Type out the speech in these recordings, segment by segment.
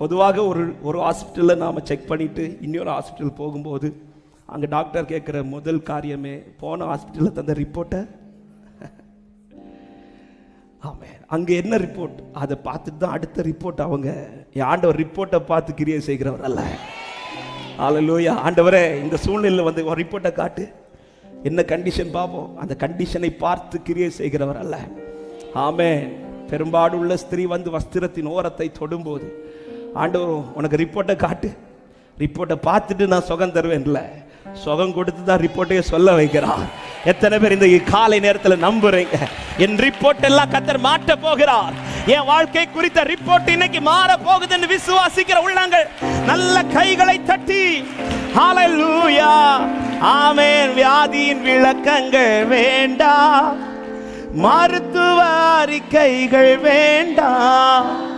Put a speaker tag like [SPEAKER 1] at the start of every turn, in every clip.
[SPEAKER 1] பொதுவாக ஒரு ஒரு ஹாஸ்பிட்டலில் நாம் செக் பண்ணிவிட்டு இன்னொரு ஹாஸ்பிட்டல் போகும்போது அங்கே டாக்டர் கேட்குற முதல் காரியமே போன ஹாஸ்பிட்டலில் தந்த ரிப்போர்ட்டை ஆமே அங்கே என்ன ரிப்போர்ட் அதை பார்த்துட்டு தான் அடுத்த ரிப்போர்ட் அவங்க ஆண்டவர் ரிப்போர்ட்டை பார்த்து கிரியை செய்கிறவர் அல்ல. ஆளலூயா ஆண்டவரே இந்த சூழ்நிலையில் வந்து ஒரு ரிப்போர்ட்டை காட்டு. என்ன கண்டிஷன் பார்ப்போம் அந்த கண்டிஷனை பார்த்து கிரியை செய்கிறவர் அல்ல. ஆமே பெரும்பாடுள்ள ஸ்திரீ வந்து வஸ்திரத்தின் ஓரத்தை தொடும்போது ஆண்டவர் உனக்கு ரிப்போர்ட்டை காட்டு. ரிப்போர்ட்டை பார்த்துட்டு நான் சுகம் தருவேன்ல. சுகம் கொடுத்து தான் ரிப்போர்ட்டையே சொல்ல வைக்கிறான். எத்தனை பேர் இந்த காலை நேரத்தில் நம்புறீங்க? என் ரிப்போர்ட் எல்லாம் கத்தர் மாற்ற போகிறார். என் வாழ்க்கை குறித்த ரிப்போர்ட் இன்னைக்கு மாற போகுதுன்னு விசுவாசிக்கிற உள்ளங்கள் நல்ல கைகளை தட்டி. ஹalleluya ஆமென். வியாதியின் விளக்கங்கள் வேண்டாம் மருத்துவ அறிக்கைகள் வேண்டாம்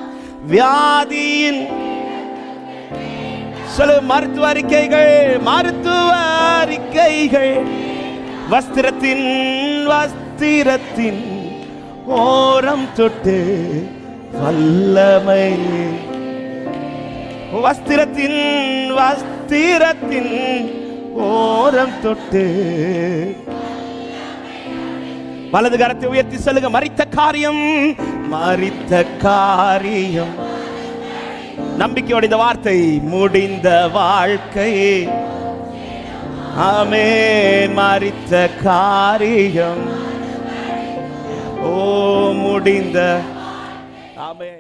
[SPEAKER 1] வியாதியின் சொல்லு மருத்துவ அறிக்கைகள் மருத்துவ அறிக்கைகள். வஸ்திரத்தின் வஸ்திரத்தின் ஓரம் தொட்டு வல்லமை வஸ்திரத்தின் வஸ்திரத்தின் ஓரம் தொட்டு வலது கரத்தை உயர்த்தி சொல்லுங்க. மறித்த காரியம் மறித்த காரியம். நம்பிக்கையோட இந்த வார்த்தை முடிந்த வாழ்க்கை ஆமே மறித்த காரியம். ஓ முடிந்த. ஆமே